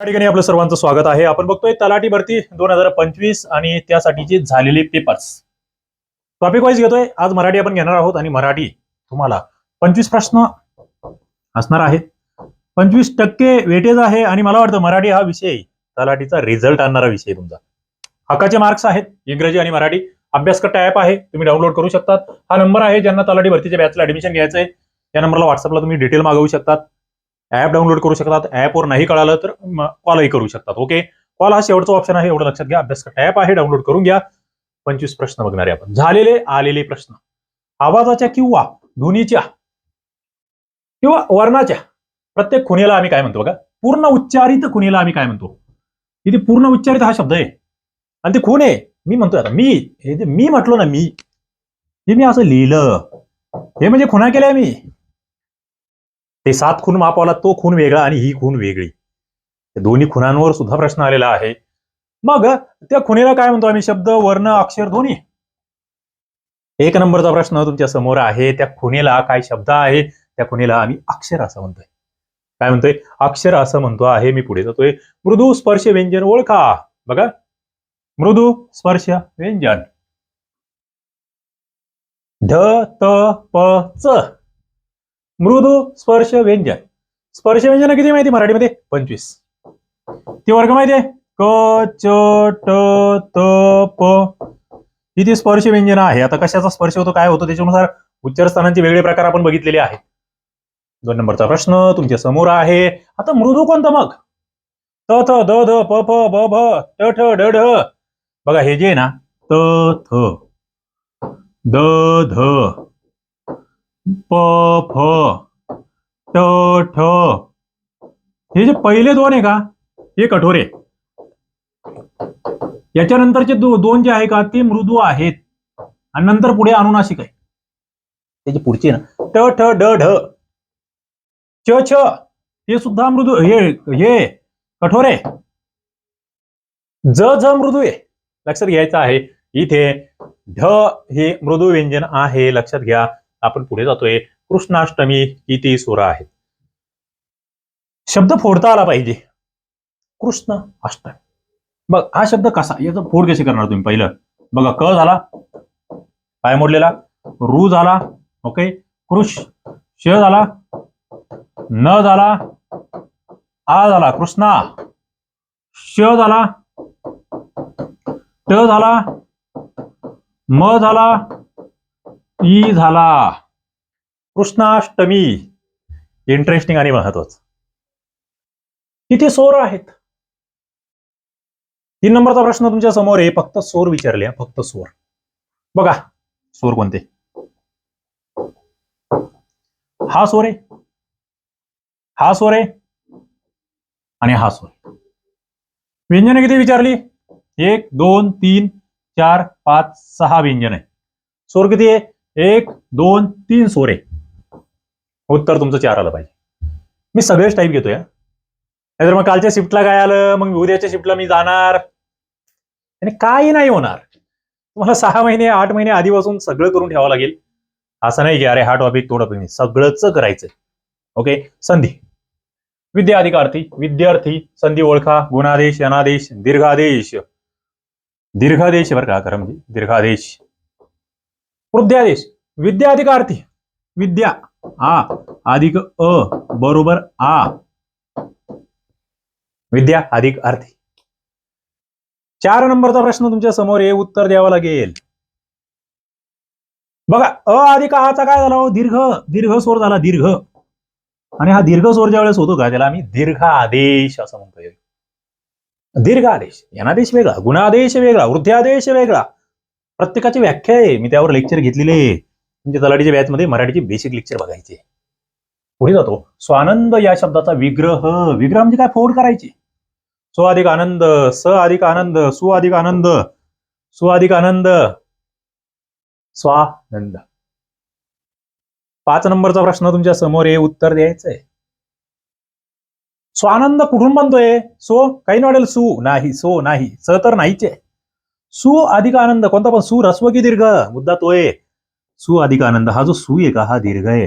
या ठिकाणी आपलं सर्वांचं स्वागत आहे. आपण बघतोय तलाठी भरती दोन हजार पंचवीस आणि त्यासाठीचे झालेले पेपर्स टॉपिक वाईज घेतोय आज मराठी आपण घेणार आहोत आणि मराठी तुम्हाला पंचवीस प्रश्न असणार आहेत. पंचवीस टक्के वेटेज आहे आणि मला वाटतं मराठी हा विषय तलाठीचा रिझल्ट आणणारा विषय तुमचा. हक्काचे मार्क्स आहेत इंग्रजी आणि मराठी. अभ्यासकट ॲप आहे तुम्ही डाउनलोड करू शकतात. हा नंबर आहे ज्यांना तलाठी भरतीच्या बॅचला ऍडमिशन घ्यायचं आहे या नंबरला व्हॉट्सअपला तुम्ही डिटेल मागवू शकतात. ऍप डाउनलोड करू शकतात. ऍपवर नाही कळालं तर कॉलही करू शकतात. ओके कॉल हा शेवटचा ऑप्शन आहे एवढं लक्षात घ्या. अभ्यास ऍप आहे डाउनलोड करून घ्या. पंचवीस प्रश्न बघणारे आपण. झालेले आलेले प्रश्न. आवाजाच्या किंवा ध्वनीच्या किंवा वर्णाच्या प्रत्येक खुणेला आम्ही काय म्हणतो बघा? पूर्ण उच्चारित खुणेला आम्ही काय म्हणतो? इथे पूर्ण उच्चारित हा शब्द आहे. आणि ते खून आहे. मी म्हणतोय आता मी. हे मी म्हटलो ना मी हे मी असं लिहिलं. हे म्हणजे खुणा केल्या मी. ते सात खून मापावला तो खून वेगळा आणि ही खून वेगळी. दोन्ही खुनांवर सुद्धा प्रश्न आलेला आहे. मग त्या खुनीला काय म्हणतो आम्ही? शब्द वर्ण अक्षर दोन्ही? एक नंबरचा प्रश्न तुमच्यासमोर आहे. त्या खुनेला काय शब्द आहे? त्या खुणेला आम्ही अक्षर असं म्हणतोय. काय म्हणतोय? अक्षर असं म्हणतो आहे. मी पुढे जातोय. मृदू स्पर्श व्यंजन ओळखा. बघा. मृदू स्पर्श व्यंजन. ढ त प च. मृदू स्पर्श व्यंजन. स्पर्श व्यंजन किती माहिती मराठीमध्ये? पंचवीस. ती वर्ग माहिती आहे? क च ट त प. इथे स्पर्श व्यंजन आहे. आता कशाचा स्पर्श होतो काय होतो त्याच्यानुसार उच्चारस्थानांचे वेगळे प्रकार आपण बघितलेले आहेत. दोन नंबरचा प्रश्न तुमच्यासमोर आहे. आता मृदू कोणतं मग? त थ द ध प फ ब भ ट ठ ड ढ. बघा हे जे ना त थ. द ध. प फ ट ठ. हे जे पहिले दोन आहे का? हे कठोरे याच्यानंतरचे दो, दोन जे आहे का ते मृदू आहेत. आणि नंतर पुढे अनुनाशिक आहे. त्याची पुढची ना ट ठ ड ढ. च छ. हे सुद्धा मृदू हे हे कठोरे ज झ मृदू आहे. लक्षात घ्यायचं आहे. इथे ढ हे मृदू व्यंजन आहे. लक्षात घ्या. आपण पुढे जातोय. कृष्णाष्टमी किती सुर आहेत? शब्द फोडता आला पाहिजे. कृष्ण अष्टमी बघ हा शब्द कसा? याचं फोड कसे करणार तुम्ही पहिलं? बघा क झाला. पाय मोडलेला. रू झाला. ओके. कृष श झाला. न झाला. आ झाला. कृष्णा. श झाला. ट झाला. म झाला. ई झाला. कृष्णाष्टमी. इंटरेस्टिंग आणि महत्वाचं. किती सोर आहेत? तीन नंबरचा प्रश्न तुमच्यासमोर आहे. फक्त सोर विचारले फक्त सोर. बघा सोर कोणते? हा सोर आहे. हा सोर आहे. आणि हा सोर. व्यंजन किती विचारली? एक दोन तीन चार पाच सहा व्यंजन. आहे सोर किती आहे? एक दोन तीन सोरे. उत्तर तुमचं चार आलं पाहिजे. मी सगळेच टाईप घेतोय. नाहीतर मग कालच्या शिफ्टला काय आलं? मग उद्याच्या शिफ्टला मी जाणार. आणि काही नाही होणार. तुम्हाला सहा महिने आठ महिने आधीपासून सगळं करून ठेवावं लागेल. असं नाही की अरे हा टॉपिक तो टॉपिक नाही सगळंच करायचं ओके संधी. विद्याधिकार्थी विद्यार्थी संधी ओळखा. गुणादेश अनादेश दीर्घादेश. दीर्घादेश बरं का खरं म्हणजे. दीर्घादेश. वृद्ध्यादेश विद्या अधिकार्थी विद्या. आ. अधिक अ. बरोबर आ. विद्या अधिक अर्थी चार नंबरचा प्रश्न तुमच्यासमोर हे उत्तर द्यावं लागेल. बघा अ अधिक आचा काय झाला हो? दीर्घ. दीर्घ स्वर झाला दीर्घ. आणि हा दीर्घ स्वर ज्या वेळेस होतो का त्याला आम्ही दीर्घ आदेश असं म्हणतो. दीर्घ आदेश यनादेश वेगळा गुणादेश वेगळा वृद्ध्यादेश वेगळा. प्रत्येकाची व्याख्या आहे. मी त्यावर लेक्चर घेतलेले आहे. तुमच्या तलाठीच्या बॅचमध्ये मराठीचे बेसिक लेक्चर बघायचे पुढे जातो. स्वानंद या शब्दाचा विग्रह. विग्रह म्हणजे काय? फोड करायची. स्व अधिक आनंद स अधिक आनंद सु अधिक आनंद सु अधिक आनंद स्वानंद. पाच नंबरचा प्रश्न तुमच्यासमोर आहे. उत्तर द्यायचंय स्वानंद कुठून बनतोय? सो काही नाही वाटेल सु नाही सो नाही स तर नाहीच आहे. सु अधिक आनंद कोणता पण सु रस्व की दीर्घ? मुद्दा तो आहे. सु अधिक आनंद हा जो सु आहे का हा दीर्घ आहे.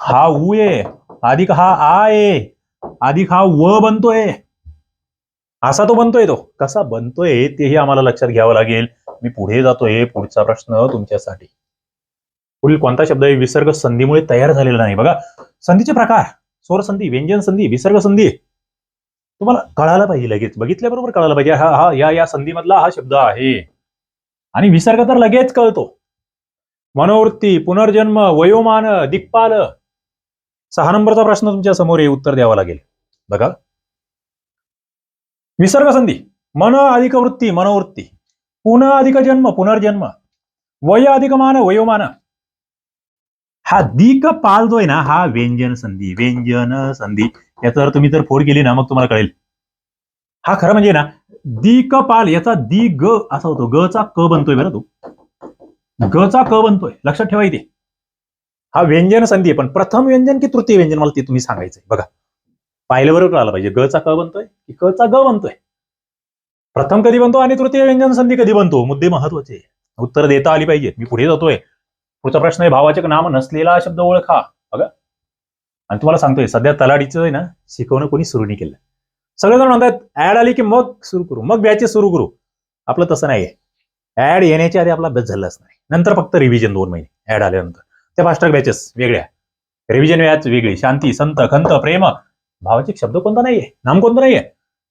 हा उ आहे. अधिक हा आ आहे. अधिक हा व बनतोय. असा तो बनतोय तो. कसा बनतोय तेही आम्हाला लक्षात घ्यावं लागेल. मी पुढे जातोय पुढचा प्रश्न तुमच्यासाठी. पुढील कोणता शब्द आहे? विसर्ग संधीमुळे तयार झालेला नाही. बघा संधीचे प्रकार. स्वर संधी व्यंजन संधी विसर्ग संधी तुम्हाला कळायला पाहिजे लगेच. बघितल्याबरोबर कळायला पाहिजे. हा हा या या संधीमधला हा शब्द आहे. आणि विसर्ग तर लगेच कळतो. मनोवृत्ती पुनर्जन्म वयोमान दिक्पाल. सहा नंबरचा प्रश्न तुमच्यासमोर हे उत्तर द्यावं लागेल. बघा. विसर्ग संधी. मन अधिक वृत्ती मनोवृत्ती. पुन अधिक जन्म पुनर्जन्म. वय अधिक मान वयोमान. हा दिक पाल जो आहे ना हा व्यंजन संधी व्यंजन संधी. याचा अर्थ तुम्ही जर फोड केली ना मग तुम्हाला कळेल. हा खरं म्हणजे ना दी क पाल याचा दी ग असा होतो. ग चा क बनतोय बरं तो. ग चा क बनतोय. लक्षात ठेवा इथे. हा व्यंजन संधी आहे. पण प्रथम व्यंजन की तृतीय व्यंजन मला ते तुम्ही सांगायचंय. बघा. पाहिलं बरोबर आलं पाहिजे. ग चा क बनतोय की क चा ग बनतोय? प्रथम कधी बनतो आणि तृतीय व्यंजन संधी कधी बनतो? मुद्दे महत्त्वाचे उत्तर देता आली पाहिजे मी पुढे जातोय. पुढचा प्रश्न आहे भावाचक नाम नसलेला शब्द ओळखा. बघा. आणि तुम्हाला सांगतोय सध्या तलाडीचं आहे ना शिकवणं कोणी सुरू नाही केलं. सगळेजण म्हणतात ऍड आली की मग सुरू करू मग बॅचेस सुरू करू. आपलं तसं नाहीये. ऍड येण्याच्या आधी आपला अभ्यास झालाच नाही. नंतर फक्त रिव्हिजन दोन महिने ऍड आल्यानंतर. त्या फास्ट्रॅक बॅचेस वेगळ्या. रिव्हिजन बॅच वेगळी. शांती संत खंत प्रेम. भावाचे शब्द कोणता नाहीये? नाम कोणतं नाहीये?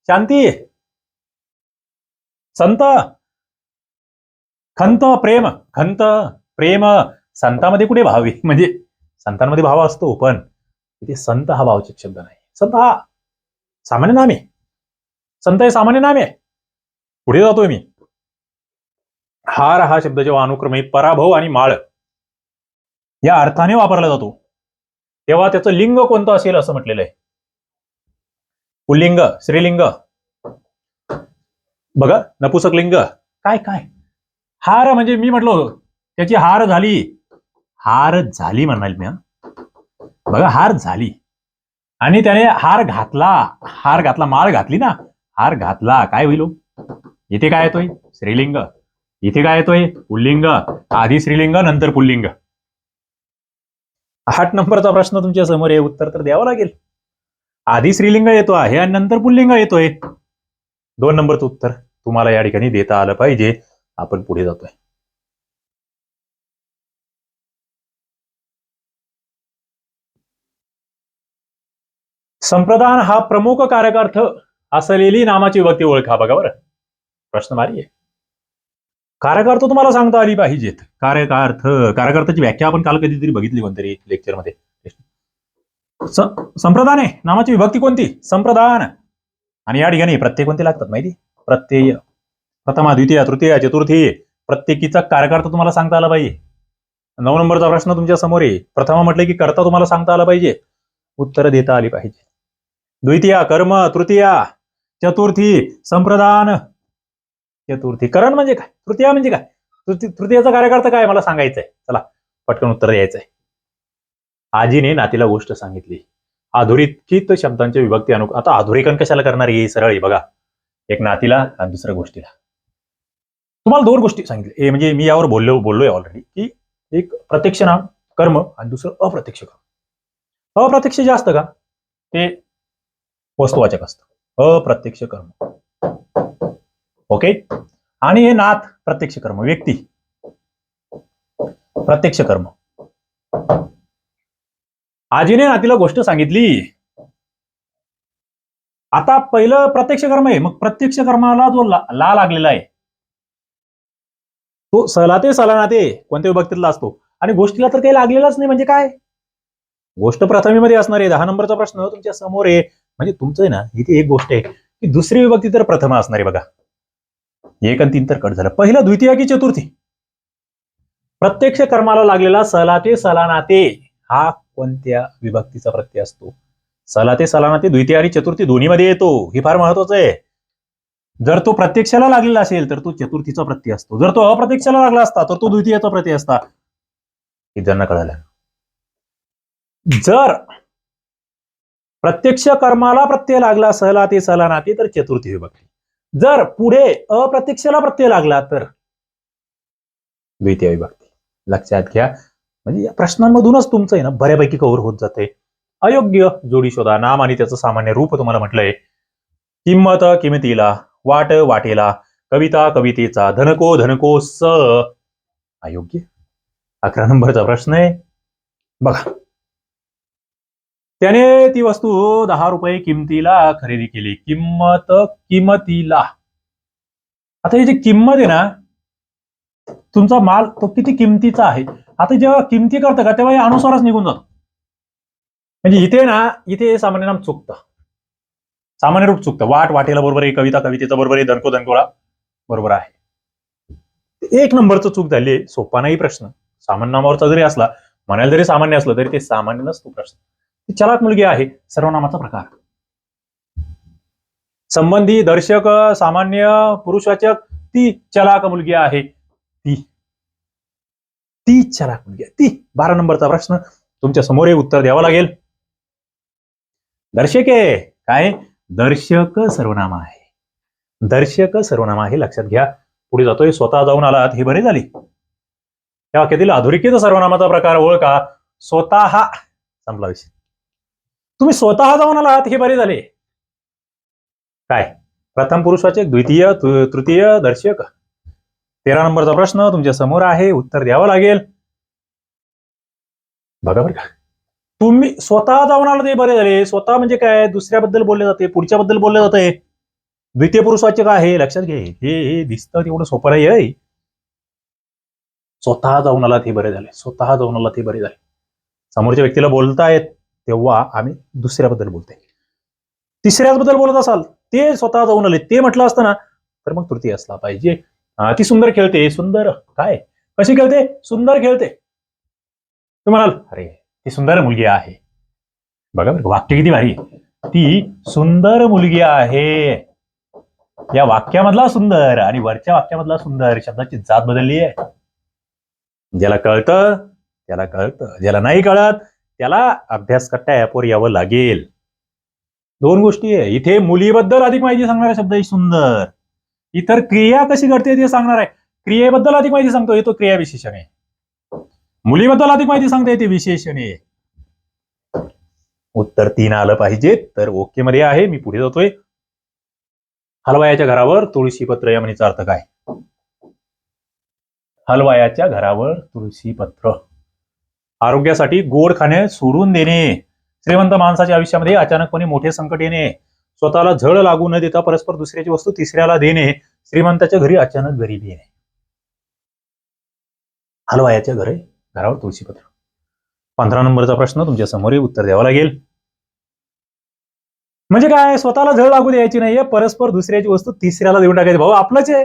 शांती. संत. खंत प्रेम. खंत प्रेम. संतामध्ये कुठे भाव आहे? म्हणजे संतांमध्ये भाव असतो पण इथे संत हा भावचिक शब्द नाही. संत हा सामान्य नाम आहे. संत हे सामान्य नाम आहे. पुढे जातोय मी. हार हा शब्द जेव्हा अनुक्रमे पराभव आणि माळ या अर्थाने वापरला जातो. तेव्हा त्याचं लिंग कोणतं असेल असं म्हटलेलं आहे. पुल्लिंग स्त्रीलिंग. बघा नपुसक लिंग. काय काय? हार म्हणजे मी म्हटलो त्याची हार झाली. हार झाली म्हणाल मी बघा हार झाली. आणि त्याने हार घातला हार घातला माळ घातली ना. हार घातला काय होईल हो? इथे काय येतोय? स्त्रीलिंग. इथे काय येतोय? पुल्लिंग. आधी श्रीलिंग नंतर पुल्लिंग. आठ नंबरचा प्रश्न तुमच्यासमोर आहे उत्तर तर द्यावं लागेल. आधी श्रीलिंग येतो आहे आणि नंतर पुल्लिंग येतोय. दोन नंबरचं उत्तर तुम्हाला या ठिकाणी देता आलं पाहिजे. आपण पुढे जातोय. संप्रदान हा प्रमुख कारकार्थ असलेली नामाची विभक्ती ओळखा बघा बरं. प्रश्न मारी आहे कारकार्थ तुम्हाला सांगता आली पाहिजेत कार्यकार्थ कारकार्थाची व्याख्या आपण काल कधीतरी बघितली कोणतरी लेक्चरमध्ये संप्रदान आहे. नामाची विभक्ती कोणती? संप्रदान आणि या ठिकाणी प्रत्येक कोणते लागतात माहिती? प्रत्यय. प्रथमा द्वितीय तृतीय चतुर्थी. प्रत्येकीचा कारकार्थ तुम्हाला सांगता आला पाहिजे. नऊ नंबरचा प्रश्न तुमच्यासमोर आहे. प्रथमा म्हटलं की कर्ता तुम्हाला सांगता आला पाहिजे. उत्तर देता आली पाहिजे. द्वितीया कर्म तृतीया चतुर्थी संप्रदान. चतुर्थी करण म्हणजे काय? तृतीया म्हणजे काय? तृती- तृतीयाचा कार्यकर्ता काय मला सांगायचंय. चला पटकन उत्तर द्यायचंय. आजीने नातीला गोष्ट सांगितली. अधोरेखित शब्दांच्या विभक्ती अनु आता अधोरेखन कशाला करणार आहे सरळ आहे बघा. एक नातीला आणि दुसऱ्या गोष्टीला. तुम्हाला दोन गोष्टी सांगितल्या. ए म्हणजे मी यावर बोललो बोललोय ऑलरेडी की एक प्रत्यक्ष नाम कर्म आणि दुसरं अप्रत्यक्ष कर्म. अप्रत्यक्ष जे असतं का? ते वस्तुवाचक असतं. अप्रत्यक्ष कर्म. ओके आणि हे नाथ प्रत्यक्ष कर्म व्यक्ती. प्रत्यक्ष कर्म. आजीने नातीला गोष्ट सांगितली. आता पहिलं प्रत्यक्ष कर्म आहे. मग प्रत्यक्ष कर्माला जो ला ला लागलेला आहे तो सलाते सलानाते कोणत्या विभक्तीतला असतो? आणि गोष्टीला तर काही लागलेलाच नाही म्हणजे काय? गोष्ट प्रथमेमध्ये असणार आहे. दहा नंबरचा प्रश्न तुमच्यासमोर आहे. म्हणजे तुमचं आहे ना इथे एक गोष्ट आहे की दुसरी विभक्ती तर प्रथम असणार आहे बघा. एक आणि तीन तर कट झालं. पहिलं द्वितीय की चतुर्थी? प्रत्यक्ष कर्माला लागलेला सलाते सलानाते हा कोणत्या विभक्तीचा प्रत्यय असतो? सलाते सलानाते द्वितीय आणि चतुर्थी दोन्हीमध्ये येतो. हे फार महत्वाचं आहे. जर तो प्रत्यक्षाला लागलेला असेल तर तो चतुर्थीचा प्रत्यय असतो. जर तो अप्रत्यक्षाला लागला असता तर तो द्वितीयाचा प्रत्यय असता. हे ज्यांना कळालं. जर प्रत्यक्ष कर्माला प्रत्यय लागला सहला ते सहला नाते तर चतुर्थी विभक्ती. जर पुढे अप्रत्यक्षाला प्रत्यय लागला तर द्वितीय विभक्ती. लक्षात घ्या. म्हणजे या प्रश्नांमधूनच तुमचं आहे ना बऱ्यापैकी कव्हर होत जाते. अयोग्य जोडी शोधा. नाम आणि त्याचं सामान्य रूप तुम्हाला म्हटलंय. किंमत किमतीला. वाट वाटेला. कविता कवितेचा. धनको धनको स. अयोग्य. अकरा नंबरचा प्रश्न आहे. बघा. त्याने ती वस्तू दहा रुपये किमतीला खरेदी केली. किंमत किमतीला. आता ही जी किंमत आहे ना तुमचा माल तो किती किमतीचा आहे? आता जेव्हा किमती करतं का तेव्हा हे अनुसारच निघून जातो. म्हणजे इथे ना इथे सामान्य नाम चुकतं. सामान्य रूप चुकतं. वाट वाटेला बरोबर आहे कविता कवितेचा बरोबर आहे दणको दणकोळा बरोबर आहे. एक नंबरचं चूक झाली आहे सोपा नाही प्रश्न. सामान्य नामावरचा जरी असला म्हणायला जरी सामान्य असलं तरी ते सामान्य नसतो प्रश्न. ती चलाक मुलगी आहे सर्वनामाचा प्रकार. संबंधी दर्शक सामान्य पुरुषवाचक ती चलाक मुलगी आहे. ती. ती चलाक मुलगी आहे. ती. बारा नंबरचा प्रश्न. तुमच्यासमोर हे उत्तर द्यावं लागेल. दर्शके काय? दर्शक सर्वनामा आहे. दर्शक सर्वनामा आहे लक्षात घ्या. पुढे जातोय स्वतः जाऊन आलात हे बरे झाले. या वाक्यातील अधोरेखित सर्वनामाचा प्रकार ओळखा. स्वतः. संपला विषय. तुम्ही स्वतः जाऊन आलात हे बरे झाले. काय? प्रथम पुरुषवाचक द्वितीय तृतीय दर्शक. तेरा नंबरचा प्रश्न तुमच्यासमोर आहे उत्तर द्यावं लागेल. बघा बरं का. तुम्ही स्वतः जाऊन आला ते बरे झाले. स्वतः म्हणजे काय? दुसऱ्याबद्दल बोलले जाते पुढच्याबद्दल बोलले जाते. द्वितीय पुरुषवाचक आहे लक्षात घे. हे हे दिसतं तेवढं सोपं नाही आहे स्वतः जाऊन आला ते बरे झाले. स्वतः जाऊन आला ते बरे झाले. समोरच्या व्यक्तीला बोलतायत. तेव्हा आम्ही दुसऱ्याबद्दल बोलतोय. तिसऱ्याबद्दल बोलत असाल ते स्वतः जाऊन आले. ते म्हटलं असतं ना तर मग तृतीय असला पाहिजे. ती सुंदर खेळते. सुंदर काय? कशी खेळते? सुंदर खेळते. तू म्हणाल अरे ती सुंदर मुलगी आहे. बघा बरं, वाक्य किती भारी. ती सुंदर मुलगी आहे. या वाक्यामधला सुंदर आणि वरच्या वाक्यामधला सुंदर शब्दाची जात बदलली आहे. ज्याला कळतं त्याला कळतं. ज्याला नाही कळत त्याला अभ्यास कट्टा ऍपवर यावं लागेल. दोन गोष्टी आहे. इथे मुलीबद्दल अधिक माहिती सांगणारा शब्द आहे सुंदर. इतर क्रिया कशी घडते ते सांगणार आहे. क्रियेबद्दल अधिक माहिती सांगतो हे तो क्रिया विशेषण आहे. मुलीबद्दल अधिक माहिती सांगते ते विशेषण आहे. उत्तर तीन आलं पाहिजे तर ओके मध्ये आहे मी पुढे जातोय. हलवायाच्या घरावर तुळशी पत्र या म्हणीचा अर्थ काय? हलवायाच्या घरावर तुळशी पत्र. आरोग्यासाठी गोड खाणे सोडून देणे. श्रीमंत माणसाच्या आयुष्यामध्ये अचानकपणे मोठे संकट येणे. स्वतःला झळ लागू न देता परस्पर दुसऱ्याची वस्तू तिसऱ्याला देणे. श्रीमंताच्या घरी अचानक गरीबी येणे. हलवायाच्या घरी घरावर तुळशीपत्र पंधरा नंबरचा प्रश्न तुमच्या समोरही उत्तर द्यावा लागेल. म्हणजे काय? स्वतःला झळ लागू द्यायची नाहीये. परस्पर दुसऱ्याची वस्तू तिसऱ्याला देऊन टाकायची. भाऊ आपलंच आहे.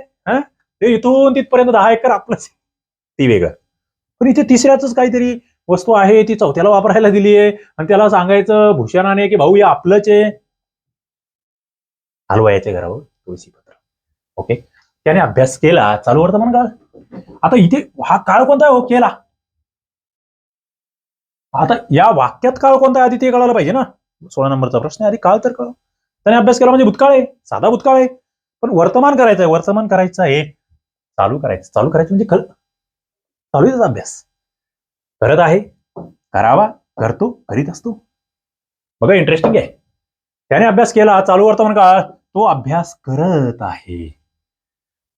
ते इथून तिथपर्यंत दहा एकर आपलंच आहे. ती वेगळं. पण इथे तिसऱ्याच काहीतरी वस्तू आहे ती चौथ्याला वापरायला दिली आहे. आणि त्याला सांगायचं भूषणाने की भाऊ हे आपलंच आहे. हलवायाच्या घरावर तुळशीपत्र. ओके त्याने अभ्यास केला चालू वर्तमान काळ. आता इथे हा काळ कोणता आहे हो? केला. आता या वाक्यात काळ कोणता आहे आधी ते कळायला पाहिजे ना. सोळा नंबरचा प्रश्न आहे आधी काळ तर कळ त्याने अभ्यास केला म्हणजे भूतकाळ आहे साधा भूतकाळ आहे. पण वर्तमान करायचं आहे वर्तमान करायचं आहे. चालू करायचं चालू करायचं म्हणजे खरं चालू आहे अभ्यास. करत आहे. करावा करतो करीत असतो. बघा इंटरेस्टिंग आहे. त्याने अभ्यास केला चालू वर्तमान काळ तो अभ्यास करत आहे.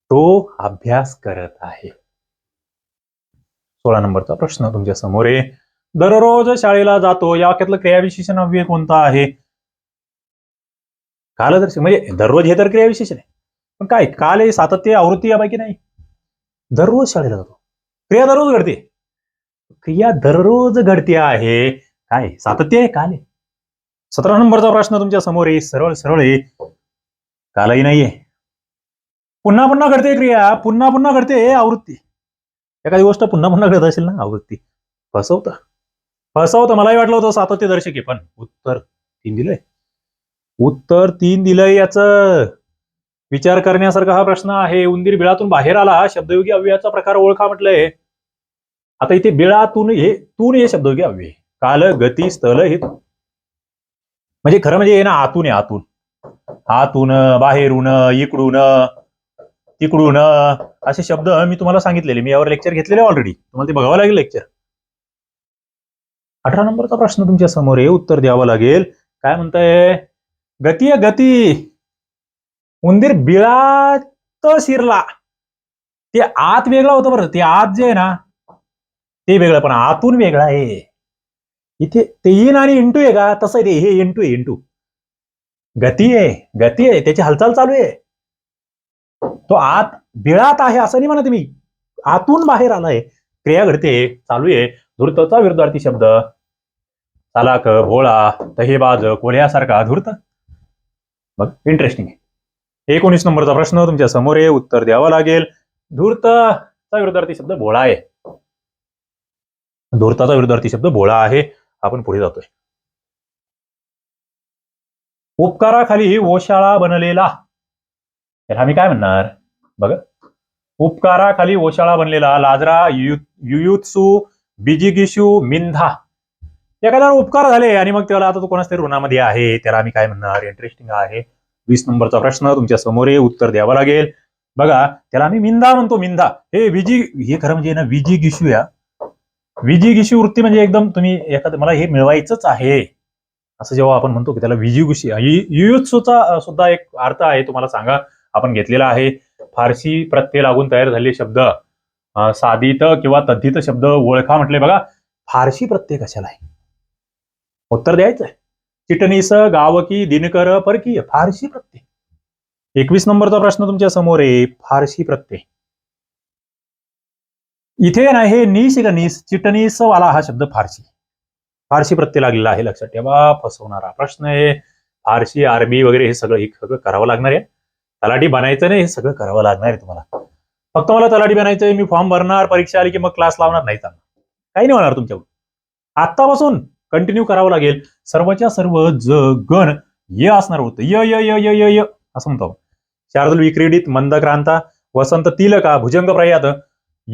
तो अभ्यास करत आहे. सोळा नंबरचा प्रश्न तुमच्यासमोर आहे. दररोज शाळेला जातो या वाक्यातलं क्रियाविशेषण अव्यय कोणता आहे? कालदर्शक म्हणजे दररोज हे तर क्रियाविशेषण आहे. पण काय काल हे सातत्य आवृत्ती यापैकी नाही. दररोज शाळेला जातो. क्रिया दररोज घडते. क्रिया दररोज घडते आहे. काय सातत्य आहे काल सतरा नंबरचा प्रश्न तुमच्यासमोर आहे सरळ सरळ आहे. कालही नाहीये. पुन्हा पुन्हा घडते क्रिया पुन्हा पुन्हा घडते आवृत्ती. एखादी गोष्ट पुन्हा पुन्हा घडत असेल ना आवृत्ती. फसवतं. फसवतं मलाही वाटलं होतं सातत्य दर्शक आहे पण उत्तर तीन दिलंय. उत्तर तीन दिलंय याच. विचार करण्यासारखा हा प्रश्न आहे. उंदीर बिळातून बाहेर आला शब्दयोगी अव्ययाचा प्रकार ओळखा म्हटलंय. आता इथे बिळातून हे तून हे शब्द घ्यावे. काल गती स्थल हे म्हणजे खरं म्हणजे हे ना आतून आहे आतून. आतून बाहेरून इकडून तिकडून असे शब्द मी तुम्हाला सांगितलेले. मी यावर लेक्चर घेतलेले ऑलरेडी तुम्हाला ते बघावं लागेल लेक्चर अठरा नंबरचा प्रश्न तुमच्यासमोर आहे. उत्तर द्यावं लागेल. काय म्हणताय? गती आहे गती. उंदीर बिळात शिरला. ते आत वेगळा होतं बरं. ते आत जे आहे ना ते वेगळं पण आतून वेगळं आहे. इथे ते इन आणि इंटू आहे का? तसं आहे ते हे इंटू आहे इंटू गती आहे गती आहे त्याची हालचाल चालू आहे. तो आत बिळात आहे असं नाही म्हणा तुम्ही आतून बाहेर आलाय. क्रिया घडते चालू आहे. धूर्तचा विरुद्धार्थी शब्द. चालाक भोळा तहेबाज कोल्ह्यासारखा धूर्त. बघ इंटरेस्टिंग आहे. एकोणीस नंबरचा प्रश्न तुमच्यासमोर आहे. उत्तर द्यावं लागेल. धूर्तचा विरुद्धार्थी शब्द भोळा आहे. धूर्ताचा विरुद्धार्थी शब्द भोळा आहे. आपण पुढे जातोय. उपकाराखाली ओशाळा बनलेला. याला आम्ही काय म्हणणार? बघ. उपकाराखाली ओशाळा बनलेला. लाजरा युयुत्सु युयुत्सू बिजिगिशू मिंधा. एखाद्या उपकार झाले आणि मग त्याला आता तो कोणाच तरी ऋणामध्ये आहे त्याला आम्ही काय म्हणणार? इंटरेस्टिंग आहे. वीस नंबरचा प्रश्न तुमच्यासमोर आहे उत्तर द्यावं लागेल. बघा त्याला आम्ही मिंदा म्हणतो मिंदा हे विजी हे खरं म्हणजे ना विजी गिशू या. विजी वृत्ती म्हणजे एकदम तुम्ही एखादं मला हे मिळवायचंच आहे. असं जेव्हा आपण म्हणतो की त्याला विजी गुशी युयुत्सूचा सुद्धा एक अर्थ आहे तुम्हाला सांगा. आपण घेतलेला आहे. फारसी प्रत्यय लागून तयार झालेले शब्द साधित किंवा तद्धित शब्द ओळखा म्हटले बघा. फारशी प्रत्यय कशाला आहे? उत्तर द्यायचंय. चिटणीस गावकी दिनकर परकीय. फारशी प्रत्यय. एकवीस नंबरचा प्रश्न तुमच्यासमोर आहे. फारशी प्रत्यय. इथे ना हे नीस आहे का नीस? चिटणीस वाला हा शब्द फारशी. फारशी प्रत्यय लागलेला आहे लक्षात ठेवा फसवणारा प्रश्न आहे. फारशी आरबी वगैरे हे सगळं हे सगळं करावं लागणार आहे. तलाठी बनायचं नाही हे सगळं करावं लागणार आहे तुम्हाला. फक्त मला तलाठी बनायचंय मी फॉर्म भरणार परीक्षा आली की मग क्लास लावणार नाही त्यांना. काही नाही होणार तुमच्यावर आत्तापासून कंटिन्यू करावं लागेल. सर्वच्या सर्व ज गण य असणार होतं. य य य य य य असं म्हणतो आपण. विक्रीडित मंदक्रांता वसंत तिलका भुजंग प्रयात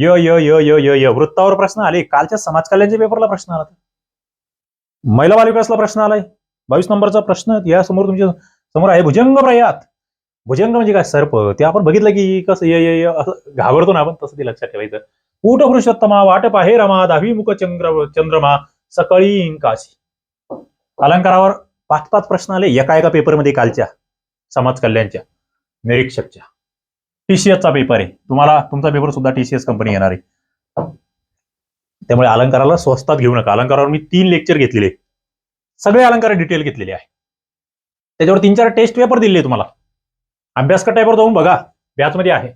य य य य य य. वृत्तावर प्रश्न आले. कालच्या समाज कल्याणच्या पेपरला प्रश्न आला. महिला बालविकासला प्रश्न आलाय. बावीस नंबरचा प्रश्न या समोर तुमच्यासमोर आहे भुजंग प्रयात. भुजंग म्हणजे काय? सर्प ते आपण बघितलं की कसं य य असं घाबरतो ना आपण तसं ते लक्षात ठेवायचं. कूट पुरुषोत्तमा वाटप आहे रमा दहावी मुख चंद्र चंद्रमा सकाळी इंकाशी. अलंकारावर पाच पाच प्रश्न आले. एका एका पेपरमध्ये कालच्या समाज कल्याणच्या निरीक्षकच्या. टीसीएसचा पेपर आहे. तुम्हाला तुमचा पेपर सुद्धा टीसीएस कंपनी येणार आहे. त्यामुळे अलंकाराला स्वस्तात घेऊ नका. अलंकारावर मी तीन लेक्चर घेतलेले. सगळे अलंकार डिटेल घेतलेले आहे. त्याच्यावर तीन चार टेस्ट पेपर दिले तुम्हाला. अभ्यास कटायवर जाऊन बघा. बॅचमध्ये आहे.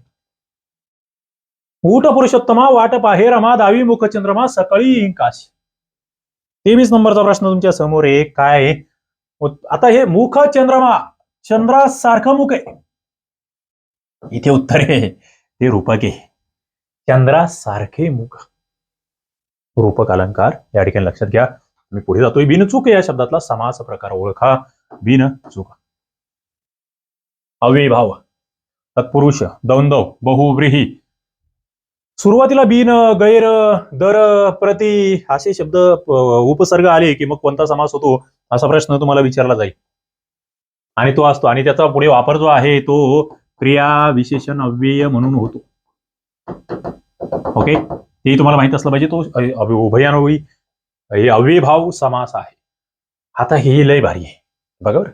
ऊट पुरुषोत्तमा वाटप पाहे रमा दावी मुख चंद्रमा सकाळी इंकाश. तेवीस नंबरचा प्रश्न तुमच्यासमोर आहे. काय आहे? आता हे मुख चंद्रमा. चंद्रासारखं मुख आहे. इथे उत्तर आहे ते रूपक. आहे चंद्रासारखे मुख. रूपक अलंकार या ठिकाणी लक्षात घ्या. मी पुढे जातोय. बिनचूक या शब्दातला समास प्रकार ओळखा. बिन चूक. अविभाव तत्पुरुष दौंदव बहुव्रीही. सुरुवातीला बिन गैर दर प्रति असे शब्द उपसर्ग आले की मग कोणता समास होतो? असा प्रश्न तुम्हाला विचारला जाईल. आणि तो असतो. आणि त्याचा पुढे वापर जो आहे तो क्रिया विशेषण अव्यय म्हणून होतो. ओके ते तुम्हाला माहीत असलं पाहिजे तो उभयानुभवी हे अव्ययभाव समास आहे. आता हे लय भारी आहे. बघा बरं.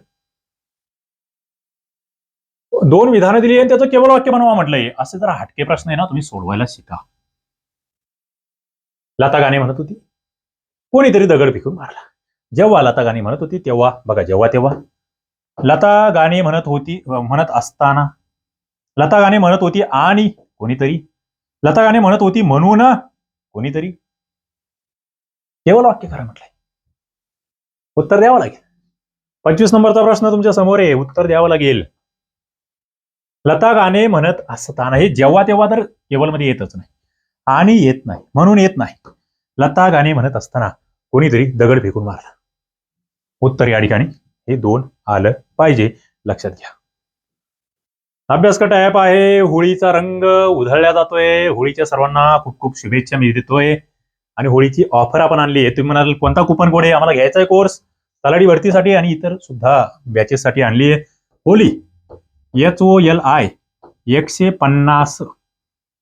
दोन विधानं दिली आणि त्याचं केवळ वाक्य बनवा म्हटलंय. असे जरा हटके प्रश्न आहे ना तुम्ही सोडवायला शिका. लता गाणे म्हणत होती. कोणीतरी दगड फेकून मारला. जेव्हा लता गाणी म्हणत होती तेव्हा बघा जेव्हा तेव्हा. लता गाणी म्हणत होती म्हणत असताना लता गाणे म्हणत होती आणि कोणीतरी. लता गाणे म्हणत होती म्हणून कोणीतरी. केवळ वाक्य खरं म्हटलंय. उत्तर द्यावं लागेल. पंचवीस नंबरचा प्रश्न तुमच्यासमोर आहे. उत्तर द्यावं लागेल. लता गाणे म्हणत असताना हे जेव्हा तेव्हा तर केवलमध्ये येतच नाही. आणि येत नाही. म्हणून येत नाही. लता गाणे म्हणत असताना कोणीतरी दगड फेकून मारला. उत्तर या ठिकाणी. हे दोन आलं पाहिजे. लक्षात घ्या. अभ्यासकट ऍप आहे. होळीचा रंग उधळला जातोय. होळीच्या सर्वांना खूप खूप शुभेच्छा मी देतोय. आणि होळीची ऑफर आपण आणली आहे. तुम्ही म्हणाल कोणता कुपन कोड आहे? आम्हाला घ्यायचा आहे कोर्स तलाठी भरतीसाठी आणि इतर सुद्धा बॅचेससाठी आणली आहे. Holi H O L I एकशे पन्नास.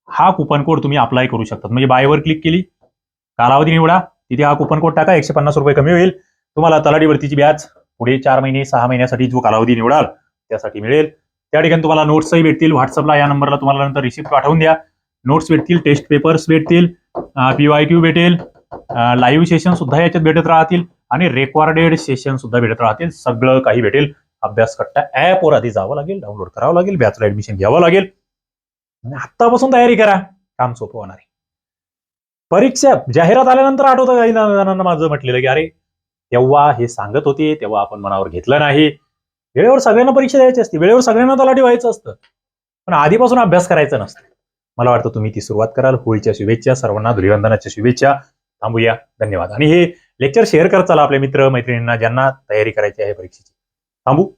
हा कुपन कोड तुम्ही अप्लाय करू शकता म्हणजे बायवर क्लिक केली कालावधी निवडा तिथे हा कुपन कोड टाका एकशे पन्नास रुपये कमी होईल. तुम्हाला तलाठी भरतीची बॅच पुढे चार महिने सहा महिन्यासाठी जो कालावधी निवडाल त्यासाठी मिळेल. त्या ठिकाणी तुम्हाला नोट्सही भेटतील. व्हॉट्सअपला या नंबरला तुम्हाला नंतर रिसिप्ट पाठवून द्या. नोट्स भेटतील टेस्ट पेपर्स भेटतील पीवाय क्यू भेटेल लाईव्ह सेशन सुद्धा याच्यात भेटत राहतील आणि रेकॉर्डेड सेशन सुद्धा भेटत राहतील. सगळं काही भेटेल. अभ्यास कट्टा ऍपवर आधी जावं लागेल डाउनलोड करावं लागेल बॅचला ऍडमिशन घ्यावं लागेल. आणि आत्तापासून तयारी करा. काम सोपं होणार आहे. परीक्षा जाहिरात आल्यानंतर आठवतं काही जणांना माझं म्हटलेलं की अरे तेव्हा हे सांगत होते तेव्हा आपण मनावर घेतलं नाही. वेळेवर सगळ्यांना परीक्षा द्यायची असते वेळेवर सगळ्यांना तलाठी व्हायचं असतं. पण आधीपासून अभ्यास करायचा नसतं. मला वाटतं तुम्ही ती सुरुवात कराल. होळीच्या शुभेच्छा सर्वांना धुलिवंदनाच्या शुभेच्छा. थांबूया. धन्यवाद. आणि हे लेक्चर शेअर करत चला आपल्या मित्र मैत्रिणींना ज्यांना तयारी करायची आहे परीक्षेची. थांबू.